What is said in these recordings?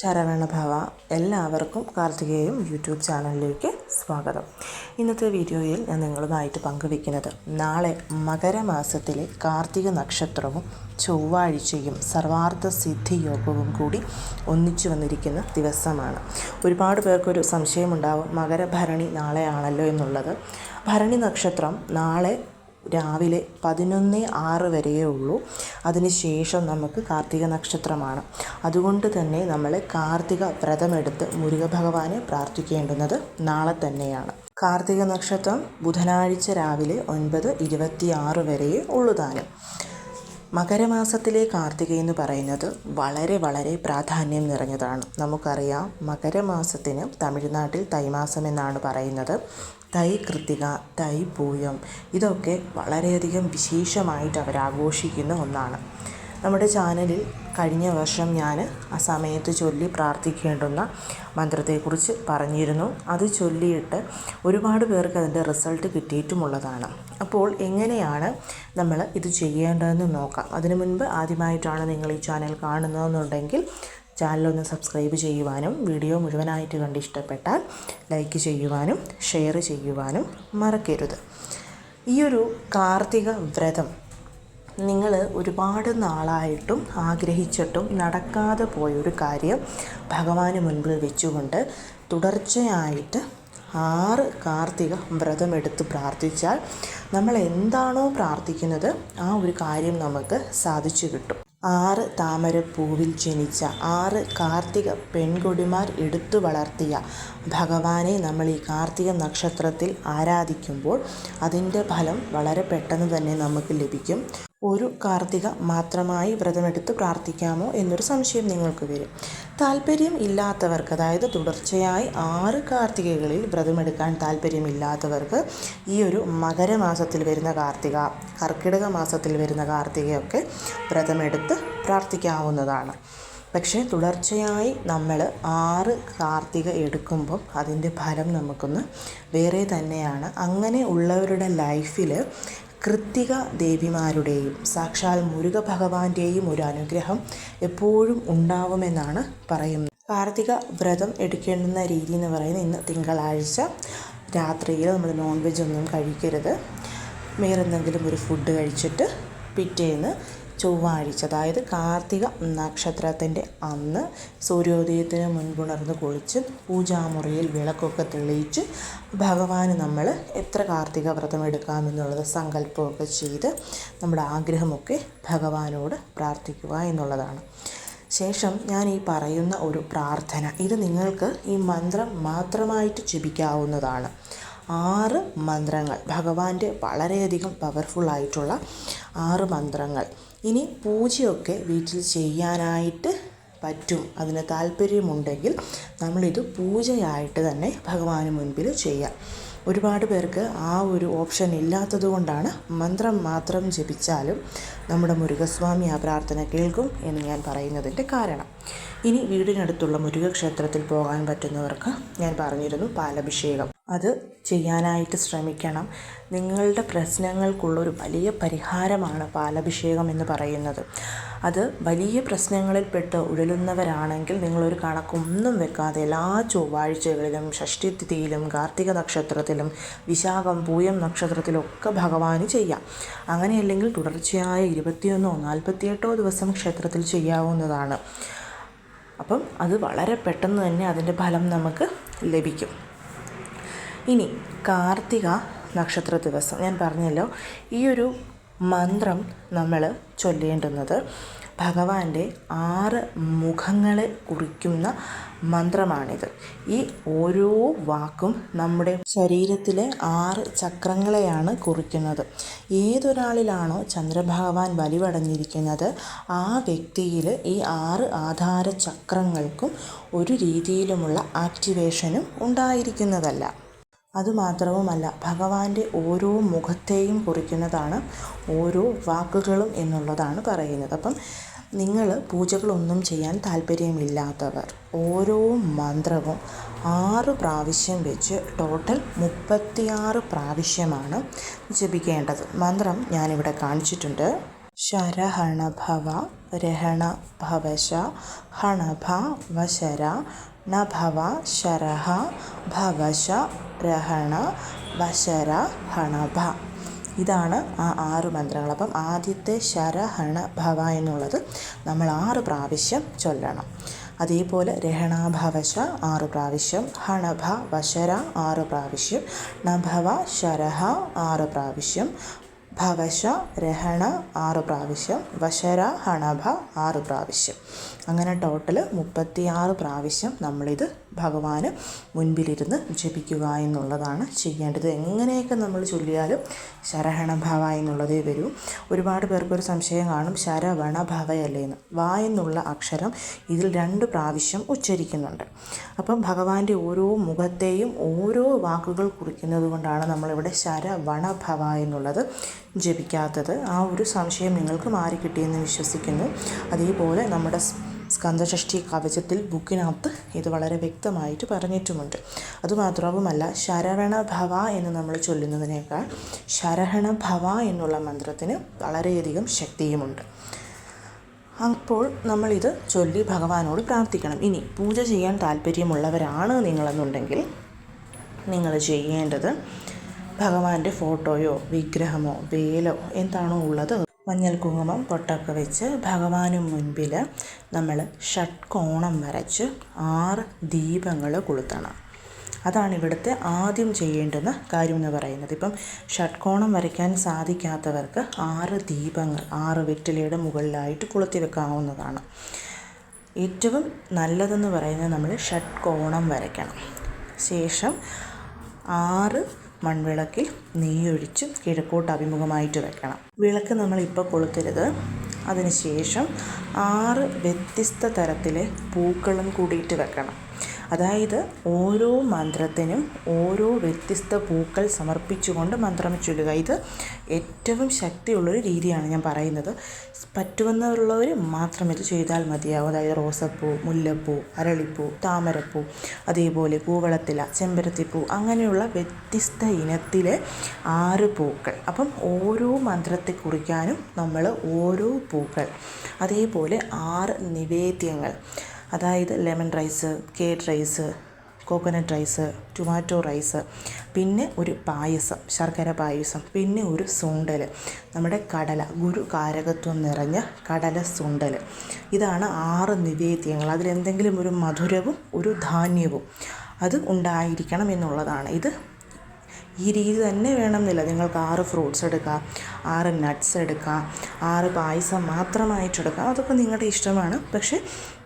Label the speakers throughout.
Speaker 1: ശരവണഭവ എല്ലാവർക്കും കാർത്തികേയം യൂട്യൂബ് ചാനലിലേക്ക് സ്വാഗതം. ഇന്നത്തെ വീഡിയോയിൽ ഞാൻ നിങ്ങളുമായിട്ട് പങ്കുവെക്കുന്നത് നാളെ മകരമാസത്തിലെ കാർത്തിക നക്ഷത്രവും ചൊവ്വാഴ്ചയും സർവാർത്ഥ സിദ്ധി യോഗവും കൂടി ഒന്നിച്ചു വന്നിരിക്കുന്ന ദിവസമാണ്. ഒരുപാട് പേർക്കൊരു സംശയമുണ്ടാവും മകരഭരണി നാളെയാണല്ലോ എന്നുള്ളത്. ഭരണി നക്ഷത്രം നാളെ രാവിലെ പതിനൊന്ന് ആറ് വരെയേ ഉള്ളൂ. അതിനുശേഷം നമുക്ക് കാർത്തിക നക്ഷത്രമാണ്. അതുകൊണ്ട് തന്നെ നമ്മൾ കാർത്തിക വ്രതമെടുത്ത് മുരുക ഭഗവാനെ പ്രാർത്ഥിക്കേണ്ടുന്നത് നാളെ തന്നെയാണ്. കാർത്തിക നക്ഷത്രം ബുധനാഴ്ച രാവിലെ ഒൻപത് ഇരുപത്തി ആറ് വരെയേ ഉള്ളൂ മകരമാസത്തിലെ കാർത്തിക എന്ന് പറയുന്നത് വളരെ വളരെ പ്രാധാന്യം നിറഞ്ഞതാണ്. നമുക്കറിയാം മകരമാസത്തിന് തമിഴ്നാട്ടിൽ തൈമാസം എന്നാണ് പറയുന്നത്. തൈ കൃത്തിക തൈ പൂയം ഇതൊക്കെ വളരെയധികം വിശേഷമായിട്ട് അവർ ആഘോഷിക്കുന്ന ഒന്നാണ്. നമ്മുടെ ചാനലിൽ കഴിഞ്ഞ വർഷം ഞാൻ ആ സമയത്ത് ചൊല്ലി പ്രാർത്ഥിക്കേണ്ടുന്ന മന്ത്രത്തെക്കുറിച്ച് പറഞ്ഞിരുന്നു. അത് ചൊല്ലിയിട്ട് ഒരുപാട് പേർക്ക് അതിന്റെ റിസൾട്ട് കിട്ടിയിട്ടുമുള്ളതാണ്. അപ്പോൾ എങ്ങനെയാണ് നമ്മൾ ഇത് ചെയ്യേണ്ടതെന്ന് നോക്കാം. അതിനു മുൻപ് ആദ്യമായിട്ടാണ് നിങ്ങൾ ഈ ചാനൽ കാണുന്നതെന്നുണ്ടെങ്കിൽ ചാനലൊന്ന് സബ്സ്ക്രൈബ് ചെയ്യുവാനും വീഡിയോ മുഴുവനായിട്ട് കണ്ട് ഇഷ്ടപ്പെട്ടാൽ ലൈക്ക് ചെയ്യുവാനും ഷെയർ ചെയ്യുവാനും മറക്കരുത്. ഈ ഒരു കാർത്തിക വ്രതം നിങ്ങൾ ഒരുപാട് നാളായിട്ടും ആഗ്രഹിച്ചിട്ടും നടക്കാതെ പോയൊരു കാര്യം ഭഗവാന് മുൻപിൽ വെച്ചുകൊണ്ട് തുടർച്ചയായിട്ട് ആറ് കാർത്തിക വ്രതമെടുത്ത് പ്രാർത്ഥിച്ചാൽ നമ്മൾ എന്താണോ പ്രാർത്ഥിക്കുന്നത് ആ ഒരു കാര്യം നമുക്ക് സാധിച്ചു കിട്ടും. ആറ് താമരപ്പൂവിൽ ജനിച്ച ആറ് കാർത്തിക പെൺകൊടിമാർ എടുത്തു വളർത്തിയ ഭഗവാനെ നമ്മൾ ഈ കാർത്തിക നക്ഷത്രത്തിൽ ആരാധിക്കുമ്പോൾ അതിന്റെ ഫലം വളരെ പെട്ടെന്ന് തന്നെ നമുക്ക് ലഭിക്കും. ഒരു കാർത്തിക മാത്രമായി വ്രതമെടുത്ത് പ്രാർത്ഥിക്കാമോ എന്നൊരു സംശയം നിങ്ങൾക്ക് വരും. താല്പര്യം ഇല്ലാത്തവർക്ക് അതായത് തുടർച്ചയായി ആറ് കാർത്തികകളിൽ വ്രതമെടുക്കാൻ താല്പര്യമില്ലാത്തവർക്ക് ഈ ഒരു മകരമാസത്തിൽ വരുന്ന കാർത്തിക കർക്കിടക മാസത്തിൽ വരുന്ന കാർത്തികയൊക്കെ വ്രതമെടുത്ത് പ്രാർത്ഥിക്കാവുന്നതാണ്. പക്ഷേ തുടർച്ചയായി നമ്മൾ ആറ് കാർത്തിക എടുക്കുമ്പം അതിന്റെ ഫലം നമുക്കൊന്ന് വേറെ തന്നെയാണ്. അങ്ങനെ ഉള്ളവരുടെ ലൈഫിൽ കൃത്തിക ദേവിമാരുടെയും സാക്ഷാൽ മുരുക ഭഗവാന്റെയും ഒരു അനുഗ്രഹം എപ്പോഴും ഉണ്ടാവുമെന്നാണ് പറയുന്നത്. കാർത്തിക വ്രതം എടുക്കേണ്ടുന്ന രീതി എന്ന് പറയുന്നത് ഇന്ന് തിങ്കളാഴ്ച രാത്രിയിൽ നമ്മൾ നോൺ വെജ് ഒന്നും കഴിക്കരുത്. വേറെന്തെങ്കിലും ഒരു ഫുഡ് കഴിച്ചിട്ട് പിറ്റേന്ന് ചൊവ്വാഴ്ച അതായത് കാർത്തിക നക്ഷത്രത്തിന്റെ അന്ന് സൂര്യോദയത്തിന് മുൻപുണർന്ന് കുളിച്ച് പൂജാമുറിയിൽ വിളക്കൊക്കെ തെളിയിച്ച് ഭഗവാന് നമ്മൾ എത്ര കാർത്തിക വ്രതം എടുക്കാമെന്നുള്ളത് സങ്കല്പമൊക്കെ ചെയ്ത് നമ്മുടെ ആഗ്രഹമൊക്കെ ഭഗവാനോട് പ്രാർത്ഥിക്കുക എന്നുള്ളതാണ്. ശേഷം ഞാൻ ഈ പറയുന്ന ഒരു പ്രാർത്ഥന ഇത് നിങ്ങൾക്ക് ഈ മന്ത്രം മാത്രമായിട്ട് ജപിക്കാവുന്നതാണ്. ആറ് മന്ത്രങ്ങൾ ഭഗവാന്റെ വളരെയധികം പവർഫുൾ ആയിട്ടുള്ള ആറ് മന്ത്രങ്ങൾ. ഇനി പൂജയൊക്കെ വീട്ടിൽ ചെയ്യാനായിട്ട് പറ്റും. അതിന് താല്പര്യമുണ്ടെങ്കിൽ നമ്മളിത് പൂജയായിട്ട് തന്നെ ഭഗവാന് മുൻപിൽ ചെയ്യാം. ഒരുപാട് പേർക്ക് ആ ഒരു ഓപ്ഷൻ ഇല്ലാത്തത് കൊണ്ടാണ് മന്ത്രം മാത്രം ജപിച്ചാലും നമ്മുടെ മുരുകസ്വാമി ആ പ്രാർത്ഥന കേൾക്കും എന്ന് ഞാൻ പറയുന്നതിന്റെ കാരണം. ഇനി വീടിനടുത്തുള്ള മുരുകക്ഷേത്രത്തിൽ പോകാൻ പറ്റുന്നവർക്ക് ഞാൻ പറഞ്ഞിരുന്നു പാലഭിഷേകം. അത് ചെയ്യാനായിട്ട് ശ്രമിക്കണം. നിങ്ങളുടെ പ്രശ്നങ്ങൾക്കുള്ളൊരു വലിയ പരിഹാരമാണ് പാലഭിഷേകം എന്ന് പറയുന്നത്. അത് വലിയ പ്രശ്നങ്ങളിൽപ്പെട്ട് ഉഴലുന്നവരാണെങ്കിൽ നിങ്ങളൊരു കണക്കൊന്നും വെക്കാതെ എല്ലാ ചൊവ്വാഴ്ചകളിലും ഷഷ്ടിതിഥിയിലും കാർത്തിക നക്ഷത്രത്തിലും വിശാഖം പൂയം നക്ഷത്രത്തിലൊക്കെ ഭഗവാന് ചെയ്യാം. അങ്ങനെയല്ലെങ്കിൽ തുടർച്ചയായ ഇരുപത്തിയൊന്നോ നാൽപ്പത്തിയെട്ടോ ദിവസം ക്ഷേത്രത്തിൽ ചെയ്യാവുന്നതാണ്. അപ്പം അത് വളരെ പെട്ടെന്ന് തന്നെ അതിന്റെ ഫലം നമുക്ക് ലഭിക്കും. ഇനി കാർത്തിക നക്ഷത്ര ദിവസം. ഞാൻ പറഞ്ഞല്ലോ ഈ ഒരു മന്ത്രം നമ്മൾ ചൊല്ലേണ്ടുന്നത് ഭഗവാന്റെ ആറ് മുഖങ്ങളെ കുറിക്കുന്ന മന്ത്രമാണിത്. ഈ ഓരോ വാക്കും നമ്മുടെ ശരീരത്തിലെ ആറ് ചക്രങ്ങളെയാണ് കുറിക്കുന്നത്. ഏതൊരാളിലാണോ ചന്ദ്രഭഗവാൻ വലിവടഞ്ഞിരിക്കുന്നത് ആ വ്യക്തിയിൽ ഈ ആറ് ആധാര ചക്രങ്ങൾക്കും ഒരു രീതിയിലുമുള്ള ആക്ടിവേഷനും ഉണ്ടായിരിക്കുന്നതല്ല. അതുമാത്രവുമല്ല ഭഗവാന്റെ ഓരോ മുഖത്തെയും കുറിക്കുന്നതാണ് ഓരോ വാക്കുകളും എന്നുള്ളതാണ് പറയുന്നത്. അപ്പം നിങ്ങൾ പൂജകളൊന്നും ചെയ്യാൻ താല്പര്യമില്ലാത്തവർ ഓരോ മന്ത്രവും ആറ് പ്രാവശ്യം വെച്ച് ടോട്ടൽ മുപ്പത്തിയാറ് പ്രാവശ്യമാണ് ജപിക്കേണ്ടത്. മന്ത്രം ഞാനിവിടെ കാണിച്ചിട്ടുണ്ട്. ശരഹണഭവ രഹണ ഭവശ ഹണഭ വശര നഭവ ശരഹ ഭവശ രഹണ വശര ഹണഭ ഇതാണ് ആ ആറ് മന്ത്രങ്ങൾ. അപ്പം ആദ്യത്തെ ശരഹണ ഭവ എന്നുള്ളത് നമ്മൾ ആറ് പ്രാവശ്യം ചൊല്ലണം. അതേപോലെ രഹണാഭവശ ആറ് പ്രാവശ്യം ഹണഭ വശര ആറ് പ്രാവശ്യം നഭവ ശരഹ ആറ് പ്രാവശ്യം ഭവശ രഹണ ആറ് പ്രാവശ്യം വശര ഹണഭ ആറ് പ്രാവശ്യം. അങ്ങനെ ടോട്ടൽ മുപ്പത്തിയാറ് പ്രാവശ്യം നമ്മളിത് ഭഗവാന് മുൻപിലിരുന്ന് ജപിക്കുക എന്നുള്ളതാണ് ചെയ്യേണ്ടത്. എങ്ങനെയൊക്കെ നമ്മൾ ചൊല്ലിയാലും ശരഹണ ഭവ എന്നുള്ളതേ വരൂ. ഒരുപാട് പേർക്കൊരു സംശയം കാണും ശരവണ എന്ന്. വാ എന്നുള്ള അക്ഷരം ഇതിൽ രണ്ട് പ്രാവശ്യം ഉച്ചരിക്കുന്നുണ്ട്. അപ്പം ഭഗവാന്റെ ഓരോ മുഖത്തെയും ഓരോ വാക്കുകൾ കുറിക്കുന്നത് കൊണ്ടാണ് നമ്മളിവിടെ ശരവണ ഭവ എന്നുള്ളത് ജപിക്കാത്തത്. ആ ഒരു സംശയം നിങ്ങൾക്ക് മാറിക്കിട്ടിയെന്ന് വിശ്വസിക്കുന്നു. അതേപോലെ നമ്മുടെ സ്കന്ദഷഷ്ടി കവചത്തിൽ ബുക്കിനകത്ത് ഇത് വളരെ വ്യക്തമായിട്ട് പറഞ്ഞിട്ടുമുണ്ട്. അതുമാത്രവുമല്ല ശരവണ ഭവ എന്ന് നമ്മൾ ചൊല്ലുന്നതിനേക്കാൾ ശരഹണ ഭവ എന്നുള്ള മന്ത്രത്തിന് വളരെയധികം ശക്തിയുമുണ്ട്. അപ്പോൾ നമ്മളിത് ചൊല്ലി ഭഗവാനോട് പ്രാർത്ഥിക്കണം. ഇനി പൂജ ചെയ്യാൻ താല്പര്യമുള്ളവരാണ് നിങ്ങളെന്നുണ്ടെങ്കിൽ നിങ്ങൾ ചെയ്യേണ്ടത് ഭഗവാന്റെ ഫോട്ടോയോ വിഗ്രഹമോ വേലോ എന്താണോ ഉള്ളത് മഞ്ഞൾ കുങ്കുമം പൊട്ടൊക്കെ വെച്ച് ഭഗവാനു മുൻപിൽ നമ്മൾ ഷട്കോണം വരച്ച് ആറ് ദീപങ്ങൾ കൊളുത്തണം. അതാണ് ഇവിടുത്തെ ആദ്യം ചെയ്യേണ്ടുന്ന കാര്യം എന്ന് പറയുന്നത്. ഇപ്പം ഷട്കോണം വരയ്ക്കാൻ സാധിക്കാത്തവർക്ക് ആറ് ദീപങ്ങൾ ആറ് വെറ്റിലയുടെ മുകളിലായിട്ട് കൊളുത്തി വെക്കാവുന്നതാണ്. ഏറ്റവും നല്ലതെന്ന് പറയുന്നത് നമ്മൾ ഷട്കോണം വരയ്ക്കണം. ശേഷം ആറ് മൺവിളക്കിൽ നെയ്യൊഴിച്ച് കിഴക്കോട്ട് അഭിമുഖമായിട്ട് വെക്കണം. വിളക്ക് നമ്മൾ ഇപ്പോൾ കൊളുത്തരുത്. അതിനുശേഷം ആറ് വ്യത്യസ്ത തരത്തിലെ പൂക്കളും കൂടിയിട്ട് വെക്കണം. അതായത് ഓരോ മന്ത്രത്തിനും ഓരോ വ്യത്യസ്ത പൂക്കൾ സമർപ്പിച്ചുകൊണ്ട് മന്ത്രം ചൊല്ലുക. ഇത് ഏറ്റവും ശക്തിയുള്ളൊരു രീതിയാണ് ഞാൻ പറയുന്നത്. പറ്റുമെന്നുള്ളവർ മാത്രം ഇത് ചെയ്താൽ മതിയാവും. അതായത് റോസപ്പൂ മുല്ലപ്പൂ അരളിപ്പൂ താമരപ്പൂ അതേപോലെ പൂവളത്തില ചെമ്പരത്തിപ്പൂ അങ്ങനെയുള്ള വ്യത്യസ്ത ഇനത്തിലെ ആറ് പൂക്കൾ. അപ്പം ഓരോ മന്ത്രത്തെ കുറിക്കാനും നമ്മൾ ഓരോ പൂക്കൾ അതേപോലെ ആറ് നിവേദ്യങ്ങൾ അതായത് ലെമൺ റൈസ് കേറ്റ് rice coconut rice tomato rice പിന്നെ ഒരു പായസം ശർക്കര പായസം പിന്നെ ഒരു സുണ്ടൽ. നമ്മുടെ കടല ഗുരു കാരകത്വം നിറഞ്ഞ കടല സുണ്ടൽ. ഇതാണ് ആറ് നിവേദ്യങ്ങൾ. അതിലെന്തെങ്കിലും ഒരു മധുരവും ഒരു ധാന്യവും അത് ഉണ്ടായിരിക്കണം എന്നുള്ളതാണ്. ഇത് ഈ രീതി തന്നെ വേണമെന്നില്ല. നിങ്ങൾക്ക് ആറ് ഫ്രൂട്ട്സ് എടുക്കാം ആറ് നട്ട്സ് എടുക്കാം ആറ് പായസം മാത്രമായിട്ട് എടുക്കാം. അതൊക്കെ നിങ്ങളുടെ ഇഷ്ടമാണ്. പക്ഷേ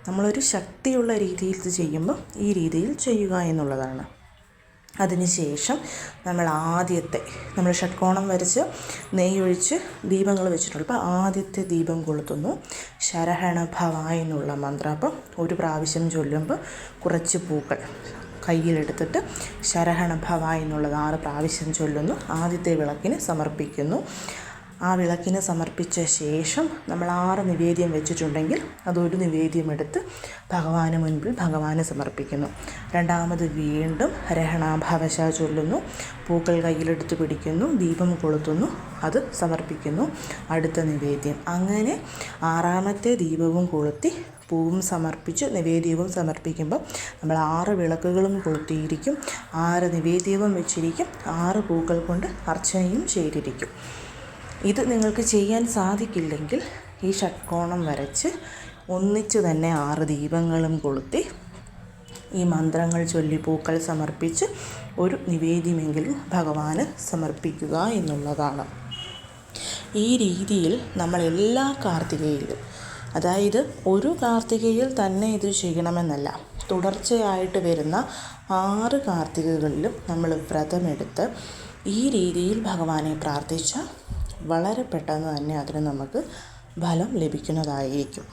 Speaker 1: നമ്മളൊരു ശക്തിയുള്ള രീതിയിൽ ഇത് ചെയ്യുമ്പോൾ ഈ രീതിയിൽ ചെയ്യുക എന്നുള്ളതാണ്. അതിനുശേഷം നമ്മൾ ആദ്യത്തെ നമ്മൾ ഷട്കോണം വരച്ച് നെയ്യൊഴിച്ച് ദീപങ്ങൾ വെച്ചിട്ടുണ്ട്. അപ്പോൾ ആദ്യത്തെ ദീപം കൊളുത്തുന്നു. ശരഹണ ഭവ എന്നുള്ള മന്ത്രം. അപ്പം ഒരു പ്രാവശ്യം ചൊല്ലുമ്പോൾ കുറച്ച് പൂക്കൾ കയ്യിലെടുത്തിട്ട് ശരഹണ ഭവ എന്നുള്ളത് ആറ് പ്രാവശ്യം ചൊല്ലുന്നു. ആദ്യത്തെ വിളക്കിന് സമർപ്പിക്കുന്നു. ആ വിളക്കിന് സമർപ്പിച്ച ശേഷം നമ്മൾ ആറ് നിവേദ്യം വെച്ചിട്ടുണ്ടെങ്കിൽ അതൊരു നിവേദ്യം എടുത്ത് ഭഗവാന് മുൻപിൽ ഭഗവാന് സമർപ്പിക്കുന്നു. രണ്ടാമത് വീണ്ടും രഹണാഭാവശ ചൊല്ലുന്നു. പൂക്കൾ കയ്യിലെടുത്ത് പിടിക്കുന്നു. ദീപം കൊളുത്തുന്നു. അത് സമർപ്പിക്കുന്നു. അടുത്ത നിവേദ്യം. അങ്ങനെ ആറാമത്തെ ദീപവും കൊളുത്തി പൂവും സമർപ്പിച്ച് നിവേദ്യവും സമർപ്പിക്കുമ്പോൾ നമ്മൾ ആറ് വിളക്കുകളും കൊളുത്തിയിരിക്കും. ആറ് നിവേദ്യവും വെച്ചിരിക്കും. ആറ് പൂക്കൾ കൊണ്ട് അർച്ചനയും ചെയ്തിരിക്കും. ഇത് നിങ്ങൾക്ക് ചെയ്യാൻ സാധിക്കില്ലെങ്കിൽ ഈ ഷട്കോണം വരച്ച് ഒന്നിച്ച് തന്നെ ആറ് ദീപങ്ങളും കൊളുത്തി ഈ മന്ത്രങ്ങൾ ചൊല്ലി പൂക്കൾ സമർപ്പിച്ച് ഒരു നിവേദ്യമെങ്കിലും ഭഗവാന് സമർപ്പിക്കുക എന്നുള്ളതാണ്. ഈ രീതിയിൽ നമ്മൾ എല്ലാ കാർത്തികയിലും അതായത് ഒരു കാർത്തികയിൽ തന്നെ ഇത് ചെയ്യണമെന്നല്ല തുടർച്ചയായിട്ട് വരുന്ന ആറ് കാർത്തികകളിലും നമ്മൾ വ്രതമെടുത്ത് ഈ രീതിയിൽ ഭഗവാനെ പ്രാർത്ഥിച്ചാൽ വളരെ പെട്ടെന്ന് തന്നെ അതിന് നമുക്ക് ഫലം ലഭിക്കുന്നതായിരിക്കും.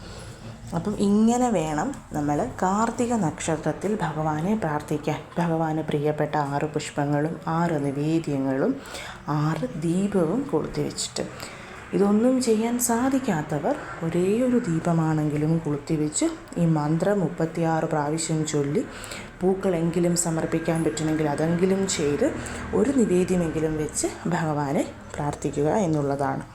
Speaker 1: അപ്പം ഇങ്ങനെ വേണം നമ്മൾ കാർത്തിക നക്ഷത്രത്തിൽ ഭഗവാനെ പ്രാർത്ഥിക്കാൻ. ഭഗവാന് പ്രിയപ്പെട്ട ആറ് പുഷ്പങ്ങളും ആറ് നിവേദ്യങ്ങളും ആറ് ദീപവും കൊളുത്തി വെച്ചിട്ട്. ഇതൊന്നും ചെയ്യാൻ സാധിക്കാത്തവർ ഒരേ ഒരു ദീപമാണെങ്കിലും കൊളുത്തിവെച്ച് ഈ മന്ത്രം മുപ്പത്തിയാറ് പ്രാവശ്യം ചൊല്ലി പൂക്കളെങ്കിലും സമർപ്പിക്കാൻ പറ്റുമെങ്കിൽ അതെങ്കിലും ചെയ്ത് ഒരു നിവേദ്യമെങ്കിലും വെച്ച് ഭഗവാനെ പ്രാർത്ഥിക്കുക എന്നുള്ളതാണ്.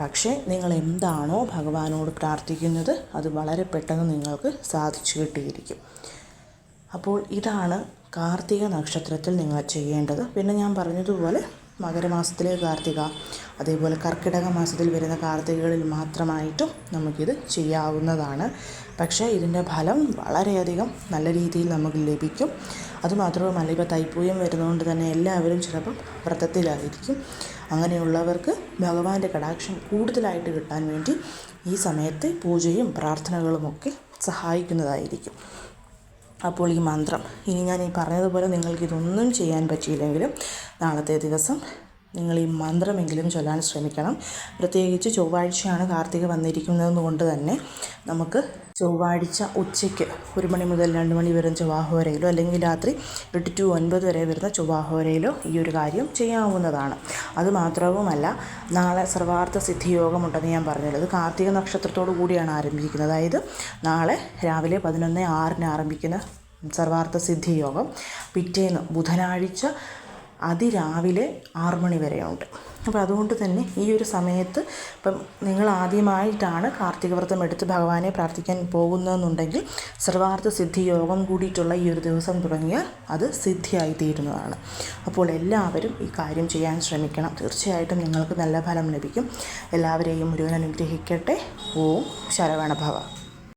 Speaker 1: പക്ഷേ നിങ്ങൾ എന്താണോ ഭഗവാനോട് പ്രാർത്ഥിക്കുന്നത് അത് വളരെ പെട്ടെന്ന് നിങ്ങൾക്ക് സാധിച്ചു കിട്ടിയിരിക്കും. അപ്പോൾ ഇതാണ് കാർത്തിക നക്ഷത്രത്തിൽ നിങ്ങൾ ചെയ്യേണ്ടത്. പിന്നെ ഞാൻ പറഞ്ഞതുപോലെ മകരമാസത്തിലെ കാർത്തിക അതേപോലെ കർക്കിടക മാസത്തിൽ വരുന്ന കാർത്തികകളിൽ മാത്രമായിട്ടും നമുക്കിത് ചെയ്യാവുന്നതാണ്. പക്ഷേ ഇതിന്റെ ഫലം വളരെയധികം നല്ല രീതിയിൽ നമുക്ക് ലഭിക്കും. അതുമാത്രവുമല്ല ഇപ്പോൾ തൈപ്പൂയം വരുന്നതുകൊണ്ട് തന്നെ എല്ലാവരും ചിലപ്പം വ്രതത്തിലായിരിക്കും. അങ്ങനെയുള്ളവർക്ക് ഭഗവാന്റെ കടാക്ഷം കൂടുതലായിട്ട് കിട്ടാൻ വേണ്ടി ഈ സമയത്ത് പൂജയും പ്രാർത്ഥനകളുമൊക്കെ സഹായിക്കുന്നതായിരിക്കും. അപ്പോൾ ഈ മന്ത്രം. ഇനി ഞാൻ ഈ പറഞ്ഞതുപോലെ നിങ്ങൾക്കിതൊന്നും ചെയ്യാൻ പറ്റിയില്ലെങ്കിലും നാളത്തെ ദിവസം നിങ്ങൾ ഈ മന്ത്രമെങ്കിലും ചൊല്ലാൻ ശ്രമിക്കണം. പ്രത്യേകിച്ച് ചൊവ്വാഴ്ചയാണ് കാർത്തിക വന്നിരിക്കുന്നത് കൊണ്ട് തന്നെ നമുക്ക് ചൊവ്വാഴ്ച ഉച്ചയ്ക്ക് ഒരു മണി മുതൽ രണ്ട് മണി വരെ ചൊവ്വാഹോരയിലോ അല്ലെങ്കിൽ രാത്രി എട്ട് ടു ഒൻപത് വരെ വരുന്ന ചൊവ്വാഹോരയിലോ ഈ ഒരു കാര്യം ചെയ്യാവുന്നതാണ്. അതുമാത്രവുമല്ല നാളെ സർവാർത്ഥ സിദ്ധിയോഗമുണ്ടെന്ന് ഞാൻ പറഞ്ഞല്ലോ അത് കാർത്തിക നക്ഷത്രത്തോടു കൂടിയാണ് ആരംഭിക്കുന്നത്. അതായത് നാളെ രാവിലെ പതിനൊന്ന് ആറിന് ആരംഭിക്കുന്ന സർവാർത്ഥ സിദ്ധിയോഗം പിറ്റേന്ന് ബുധനാഴ്ച അതിരാവിലെ ആറു മണി വരെയുണ്ട്. അപ്പോൾ അതുകൊണ്ട് തന്നെ ഈ ഒരു സമയത്ത് ഇപ്പം നിങ്ങൾ ആദ്യമായിട്ടാണ് കാർത്തിക വ്രതം എടുത്ത് ഭഗവാനെ പ്രാർത്ഥിക്കാൻ പോകുന്നതെന്നുണ്ടെങ്കിൽ സർവാർത്ഥ സിദ്ധി യോഗം കൂടിയിട്ടുള്ള ഈ ഒരു ദിവസം തുടങ്ങിയാൽ അത് സിദ്ധിയായി തീരുന്നതാണ്. അപ്പോൾ എല്ലാവരും ഈ കാര്യം ചെയ്യാൻ ശ്രമിക്കണം. തീർച്ചയായിട്ടും നിങ്ങൾക്ക് നല്ല ഫലം ലഭിക്കും. എല്ലാവരെയും മുഴുവൻ അനുഗ്രഹിക്കട്ടെ. ഓം ശരവണഭവ.